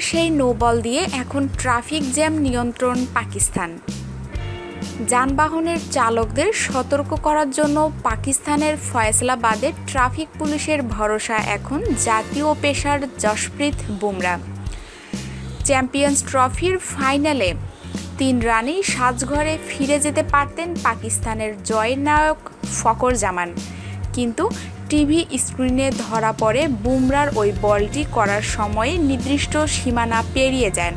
সেই নোবল দিয়ে এখন ট্রাফিক জ্যাম নিয়ন্ত্রণ পাকিস্তান। যানবাহনের চালকদের সতর্ক করার জন্য পাকিস্তানের ফয়সলাবাদে ট্রাফিক পুলিশের ভরসা এখন জাতীয় পেশার জশপ্রীত বুমরা। চ্যাম্পিয়ন্স ট্রফির ফাইনালে তিন রানেই সাজঘরে ফিরে যেতে পারতেন পাকিস্তানের জয়ের নায়ক ফকর জামান। কিন্তু টিভি স্ক্রিনে ধরা পড়ে বুমরার ওই বলটি করার সময়ে নির্দিষ্ট সীমানা পেরিয়ে যান।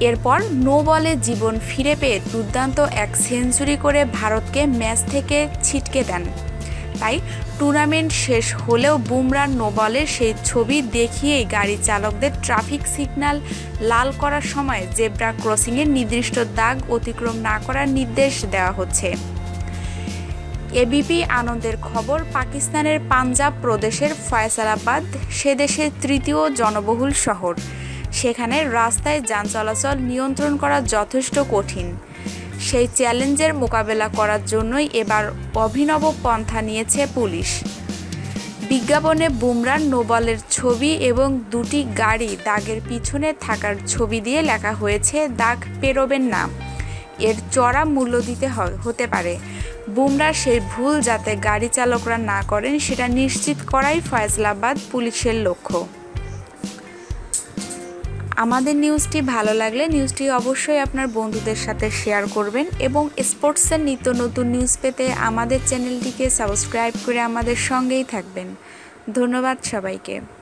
এরপর নো বলে জীবন ফিরে পেয়ে দুর্দান্ত এক সেঞ্চুরি করে ভারতকে ম্যাচ থেকে ছিটকে দেন। তাই টুর্নামেন্ট শেষ হলেও বুমরার নো বলের সেই ছবি দেখিয়েই গাড়ি চালকদের ট্রাফিক সিগন্যাল লাল করার সময় জেব্রা ক্রসিংয়ের নির্দিষ্ট দাগ অতিক্রম না করার নির্দেশ দেওয়া হচ্ছে। এবিপি আনন্দের খবর, পাকিস্তানের পাঞ্জাব প্রদেশের ফয়সালাবাদ, সে দেশের তৃতীয় জনবহুল শহর। সেখানে রাস্তায় যান চলাচল নিয়ন্ত্রণ করা যথেষ্ট কঠিন। সেই চ্যালেঞ্জের মোকাবেলা করার জন্যই এবার অভিনব পন্থা নিয়েছে পুলিশ। বিজ্ঞাপনে বুমরার নোবলের ছবি এবং দুটি গাড়ি দাগের পিছনে থাকার ছবি দিয়ে লেখা হয়েছে, দাগ পেরোবেন না। এর চড়া মূল্য দিতে হতে পারে। বুমরার সেই ভুল যাতে গাড়ি চালকরা না করেন, সেটা নিশ্চিত করাই ফয়সলাবাদ পুলিশের লক্ষ্য। আমাদের নিউজটি ভালো লাগলে নিউজটি অবশ্যই আপনার বন্ধুদের সাথে শেয়ার করবেন এবং স্পোর্টসের নিত্য নতুন নিউজ পেতে আমাদের চ্যানেলটিকে সাবস্ক্রাইব করে আমাদের সঙ্গেই থাকবেন। ধন্যবাদ সবাইকে।